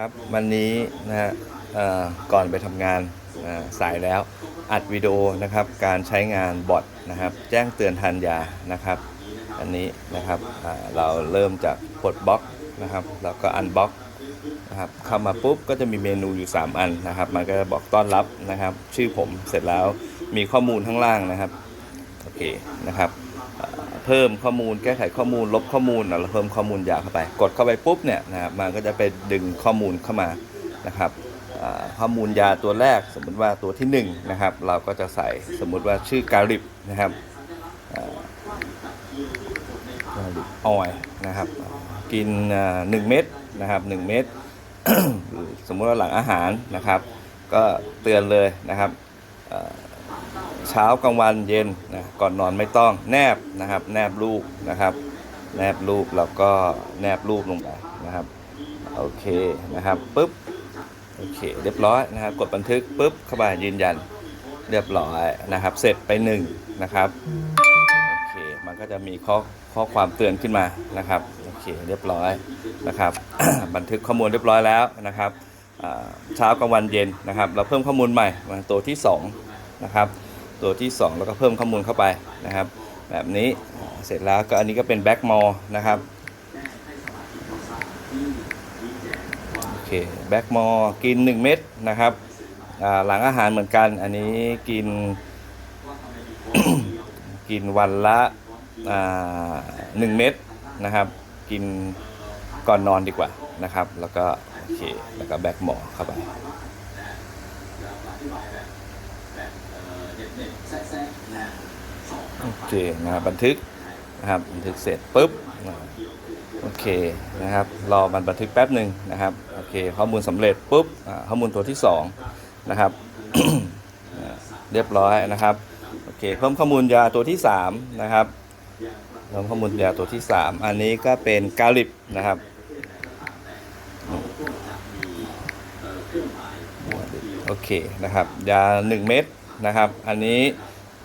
ครับวันนี้นะฮะก่อนไปทำงานสายแล้ว อัดวิดีโอนะครับการใช้งานบอทนะครับ แจ้งเตือนทันยานะครับ อันนี้นะครับเราเริ่มจากปลดบล็อกนะครับแล้วก็อันบล็อกนะครับเข้ามาปุ๊บก็จะมีเมนูอยู่ 3 อันนะครับ มันก็จะบอกต้อนรับนะครับ ชื่อผมเสร็จแล้วมีข้อมูลข้างล่างนะครับ โอเคนะครับ เพิ่มข้อมูล แก้ไขข้อมูล ลบข้อมูลเราเพิ่มข้อมูลยาวเข้าไป กดเข้าไปปุ๊บเนี่ยนะครับมันก็จะไปดึงข้อมูลเข้ามานะครับข้อมูลยาตัวแรกสมมุติว่าตัวที่หนึ่งนะครับ เราก็จะใส่สมมุติว่าชื่อการิบนะครับอ่าการิบออยนะครับ กินหนึ่งเม็ดนะครับหนึ่งเม็ดหรือสมมุติว่าหลังอาหารนะครับ ก็เตือนเลยนะครับ เช้ากลางวันเย็นนะก่อนนอนไม่ต้องแนบนะครับ แนบรูปนะครับ แนบรูปแล้วก็แนบรูปลงไปนะครับโอเคนะครับปุ๊บโอเคเรียบร้อยนะครับกดบันทึกปุ๊บเข้าไปยืนยันเรียบร้อยนะครับ เสร็จไปหนึ่งนะครับโอเคมันก็จะมีข้อข้อความเตือนขึ้นมานะครับโอเคเรียบร้อยนะครับ บันทึกข้อมูลเรียบร้อยแล้วนะครับเช้ากลางวันเย็นนะครับ เราเพิ่มข้อมูลใหม่มาตัวที่สองนะครับ ตัวที่ 2 แล้วก็เพิ่มข้อมูลเข้าไปนะครับ แบบนี้เสร็จแล้วก็อันนี้ก็เป็นแบ็กมอลนะครับโอเคแบ็กมอลกิน 1 เม็ดนะครับหลังอาหารเหมือนกันอันนี้กินกินวันละหนึ่งเม็ดนะครับ กินก่อนนอนดีกว่านะครับ แล้วก็โอเคแล้วก็แบ็กมอเข้าไป โอเคนะครับบันทึกนะครับบันทึกเสร็จปุ๊บโอเคนะครับรอมันบันทึกแป๊บหนึ่งนะครับโอเคข้อมูลสำเร็จปุ๊บข้อมูลตัวที่สองนะครับเรียบร้อยนะครับโอเคเพิ่มข้อมูลยาตัวที่สามนะครับเพิ่มข้อมูลยาตัวที่สามอันนี้ก็เป็นกาลิบนะครับ โอเคนะครับ ยาหนึ่งเม็ดนะครับ อันนี้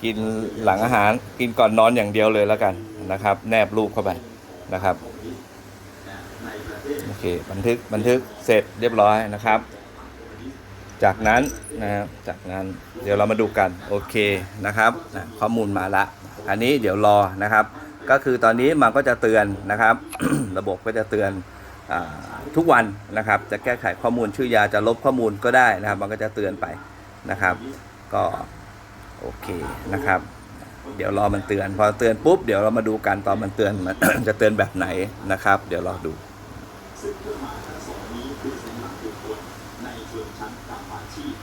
กินหลังอาหารกินก่อนนอนอย่างเดียวเลยแล้วกันนะครับ แนบรูปเข้าไปนะครับโอเคบันทึกบันทึกเสร็จเรียบร้อยนะครับ จากนั้นนะครับจากนั้นเดี๋ยวเรามาดูกันโอเคนะครับข้อมูลมาละ อันนี้เดี๋ยวรอนะครับ ก็คือตอนนี้มันก็จะเตือนนะครับ ระบบก็จะเตือน ทุกวันนะครับจะแก้ไขข้อมูลชื่อยาจะลบข้อมูลก็ได้นะครับ มันก็จะเตือนไปนะครับ ก็โอเคนะครับ เดี๋ยวรอมันเตือนพอเตือนปุ๊บเดี๋ยวเรามาดูกันตอนมันเตือนมันจะเตือนแบบไหนนะครับ เดี๋ยวรอดู